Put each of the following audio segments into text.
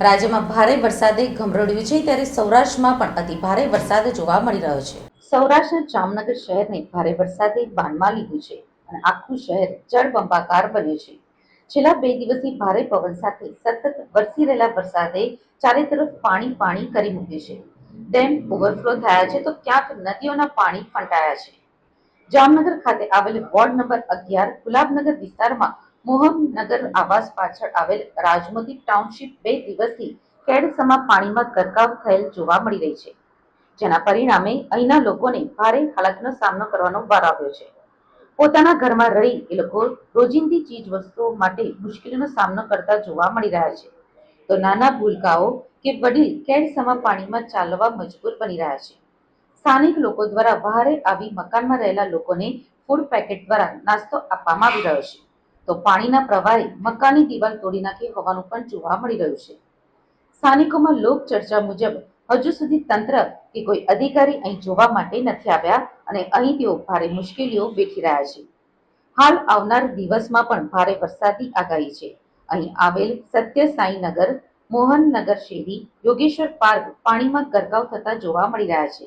રાજ્યમાં ભારે વરસાદે ગમરોડ્યું છે, ત્યારે સૌરાષ્ટ્રમાં પણ અતિ ભારે વરસાદ જોવા મળી રહ્યો છે. સૌરાષ્ટ્રના જામનગર શહેરને ભારે વરસાદે બાનમાં લીધું છે અને આખું શહેર જળબંબાકાર બન્યું છે. છેલ્લા બે દિવસથી ભારે પવન સાથે સતત વરસી રહેલા વરસાદે ચારે તરફ પાણી પાણી કરી મૂક્યું છે. ડેમ ઓવરફ્લો થયા છે તો ક્યાંક નદીઓના પાણી ફંટાયા છે. જામનગર ખાતે આવેલ વોર્ડ નંબર અગિયાર ગુલાબનગર વિસ્તારમાં મોહનનગર આવાસ પાછળ આવેલ રાજમતી ટાઉનશીપ બે દિવસથી કેડસમા પાણીમાં ગરકાવ થયેલ જોવા મળી રહી છે, જેના પરિણામે અહીંના લોકોને ભારે હાલતનો સામનો કરવાનો વાર આવ્યો છે. પોતાના ઘરમાં રહી એ લોકો રોજિંદી ચીજ વસ્તુઓ માટે મુશ્કેલીનો સામનો કરતા જોવા મળી રહ્યા છે. તો નાના ભૂલકાઓ કે વડીલ કેડસમા પાણીમાં ચાલવા મજબૂર બની રહ્યા છે. સ્થાનિક લોકો દ્વારા વહારે આવી મકાનમાં રહેલા લોકોને ફૂડ પેકેટ દ્વારા નાસ્તો આપવામાં આવી રહ્યો છે. તો પાણીના પ્રવાહે મકાનની દિવાલ તોડી નાખી હોવાનું પણ જોવા મળી રહ્યું છે. સ્થાનિકોમાં લોક ચર્ચા મુજબ હજુ સુધી તંત્ર કે કોઈ અધિકારી અહીં જોવા માટે નથી આવ્યા અને અહીં તેઓ ભારે મુશ્કેલીઓ વેઠી રહ્યા છે. હાલ આવનાર દિવસમાં પણ ભારે વરસાદની આગાહી છે. અહીં આવેલ સત્ય સાંઈનગર મોહનનગર શેરી, યોગેશ્વર પાર્ક પાણીમાં ગરકાવ થતા જોવા મળી રહ્યા છે.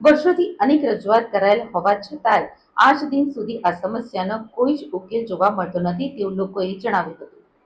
વર્ષોથી અનેક રજૂઆત કરાયેલ હોવા છતાંય આજ દિન સુધી આ સમસ્યાનો કોઈ જ ઉકેલ જોવા મળતો નથી તેવું લોકોએ જણાવ્યું હતું.